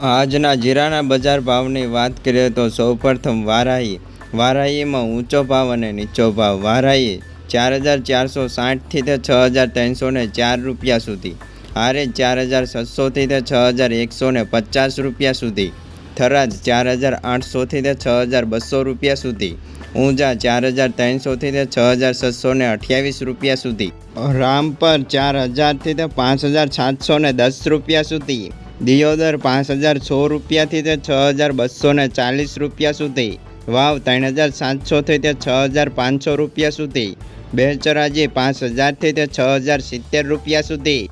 આજના જીરાના બજાર ભાવની વાત કરીએ તો સૌપ્રથમ વારાહી. વારાહીમાં ઊંચો ભાવ અને નીચો ભાવ. વારાહી ચાર હજાર ચારસો સાઠથી તે છ હજાર ત્રણસો ને ચાર રૂપિયા સુધી. હારે ચાર હજાર છસોથી તે છ હજાર એકસો ને પચાસ રૂપિયા સુધી. થરાદ ચાર હજાર આઠસોથી તે છ હજાર બસો રૂપિયા સુધી. ઊંઝા ચાર હજાર ત્રણસોથી તે છ હજાર છસો ને અઠ્યાવીસ રૂપિયા સુધી. રામપર ચાર હજારથી તે પાંચ હજાર સાતસો ને દસ રૂપિયા સુધી. દિયોદર પાંચ હજાર સો રૂપિયાથી તે છ હજાર બસો ને ચાલીસ રૂપિયા સુધી. વાવ ત્રણ હજાર સાતસોથી તે છ હજાર પાંચસો રૂપિયા સુધી. બેચરાજી પાંચ હજારથી તે છ હજાર સિત્તેર રૂપિયા સુધી.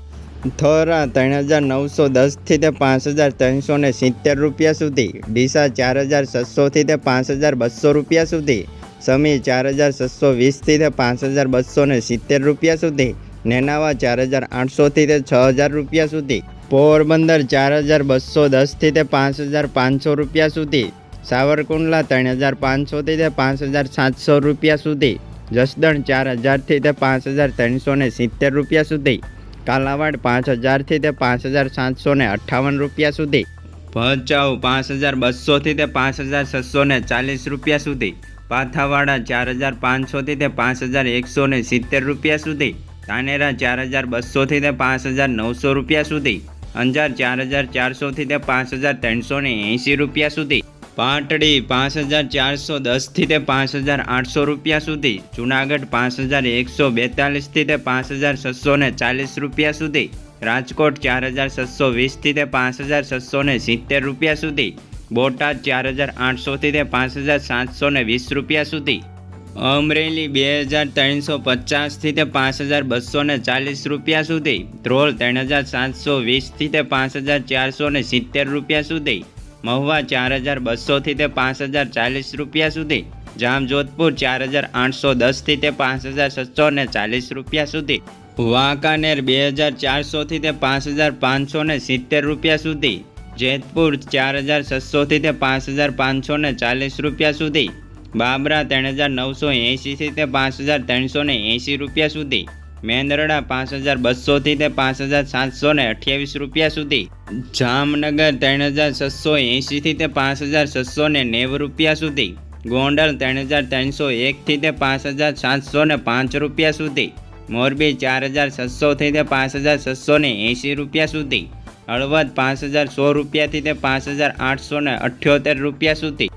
થોરા ત્રણ હજાર નવસો દસથી તે પાંચ હજાર ત્રણસો ને સિત્તેર રૂપિયા સુધી. ડીસા ચાર હજાર છસોથી તે પાંચ હજાર બસો રૂપિયા સુધી. સમી ચાર હજાર છસો વીસથી તે પાંચ હજાર બસો ને સિત્તેર રૂપિયા સુધી. નેનાવા ચાર હજાર આઠસોથી તે છ હજાર રૂપિયા સુધી. પોરબંદર ચાર હજાર બસો દસથી તે પાંચ હજાર પાંચસો રૂપિયા સુધી. સાવરકુંડલા ત્રણ હજાર પાંચસોથી તે પાંચ હજાર સાતસો રૂપિયા સુધી. જસદણ ચાર હજારથી તે પાંચ હજાર ત્રણસો ને સિત્તેર રૂપિયા સુધી. કાલાવાડ પાંચ હજારથી તે પાંચ હજાર સાતસો ને અઠ્ઠાવન રૂપિયા સુધી. ભચાઉ પાંચ હજાર બસોથી તે પાંચ હજાર છસો ને ચાલીસ રૂપિયા સુધી. પાથાવાડા ચાર હજાર પાંચસોથી તે પાંચ હજાર એકસો ને સિત્તેર રૂપિયા સુધી. ધાનેરા ચાર હજાર બસોથી તે પાંચ હજાર નવસો રૂપિયા સુધી. અંજાર ચાર હજાર ચારસોથી તે પાંચ હજાર ત્રણસો ને એંસી રૂપિયા સુધી. પાટડી પાંચ હજાર ચારસો દસથી તે પાંચ હજાર આઠસો રૂપિયા સુધી. જુનાગઢ પાંચ હજાર એકસો બેતાલીસથી તે પાંચ હજાર છસો ને ચાલીસ રૂપિયા સુધી. રાજકોટ ચાર હજાર છસો વીસથી તે પાંચ હજાર છસો ને સિત્તેર રૂપિયા સુધી. બોટાદ ચાર હજાર આઠસોથી તે પાંચ હજાર સાતસો ને વીસ રૂપિયા સુધી. અમરેલી બે હજાર ત્રણસો પચાસથી તે પાંચ હજાર બસો ને ચાલીસ રૂપિયા સુધી. ધ્રોલ ત્રણ હજાર સાતસો વીસથી તે પાંચ હજાર ચારસો ને સિત્તેર રૂપિયા સુધી. મહુવા ચાર હજાર બસોથી તે પાંચ હજાર ચાલીસ રૂપિયા સુધી. જામજોધપુર ચાર હજાર આઠસો દસથી તે પાંચ હજાર છસો ને ચાલીસ રૂપિયા સુધી. વાંકાનેર બે હજાર ચારસોથી તે પાંચ હજાર પાંચસો ને સિત્તેર રૂપિયા સુધી. જેતપુર ચાર હજાર છસોથી તે પાંચ હજાર પાંચસો ને ચાલીસ રૂપિયા સુધી. બાબરા ત્રણ હજાર નવસો એંશીથી તે પાંચ હજાર ત્રણસો ને એંશી રૂપિયા સુધી. મેંદરડા પાંચ હજાર બસોથી તે પાંચ હજાર સાતસો ને અઠ્યાવીસ રૂપિયા સુધી. જામનગર ત્રણ હજાર છસો એંશીથી તે પાંચ હજાર છસો ને નેવું રૂપિયા સુધી. ગોંડલ ત્રણ હજાર ત્રણસો એકથી તે પાંચ હજાર સાતસો ને પાંચ રૂપિયા સુધી. મોરબી ચાર હજાર છસોથી તે પાંચ હજાર છસો ને એંશી રૂપિયા સુધી. હળવદ પાંચ હજાર સો રૂપિયાથી તે પાંચ હજાર આઠસો ને અઠ્યોતેર રૂપિયા સુધી.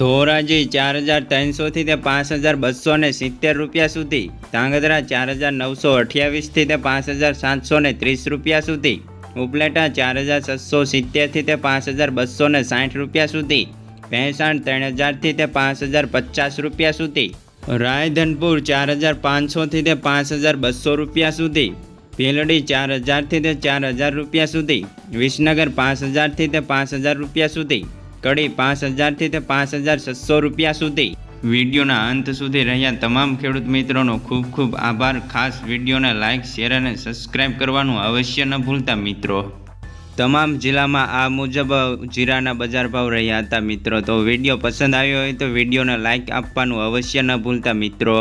ધોરાજી ચાર હજાર ત્રણસોથી તે પાંચ હજાર બસો ને સિત્તેર રૂપિયા સુધી. ધાંગધ્રા ચાર હજાર નવસો અઠ્યાવીસથી તે પાંચ હજાર સાતસો ને ત્રીસ રૂપિયા સુધી. ઉપલેટા ચાર હજાર છસો સિત્તેરથી તે પાંચ હજાર બસો ને સાઠ રૂપિયા સુધી. ભેંસાણ ત્રણ હજારથી તે પાંચ હજાર પચાસ રૂપિયા સુધી. રાયધનપુર ચાર હજાર પાંચસોથી તે પાંચ હજાર બસો રૂપિયા સુધી. ભીલડી ચાર હજારથી તે ચાર હજાર રૂપિયા સુધી. વિસનગર પાંચ હજારથી તે પાંચ હજાર રૂપિયા સુધી. કડી પાંચ હજારથી તે પાંચ હજાર છસો રૂપિયા સુધી. વિડીયોના અંત સુધી રહ્યા તમામ ખેડૂત મિત્રોનો ખૂબ ખૂબ આભાર. ખાસ વિડીયોને લાઇક શેર અને સબસ્ક્રાઇબ કરવાનું અવશ્ય ન ભૂલતા મિત્રો. તમામ જિલ્લામાં આ મુજબ જીરાના બજાર ભાવ રહ્યા હતા મિત્રો. તો વીડિયો પસંદ આવ્યો હોય તો વિડીયોને લાઇક આપવાનું અવશ્ય ન ભૂલતા મિત્રો.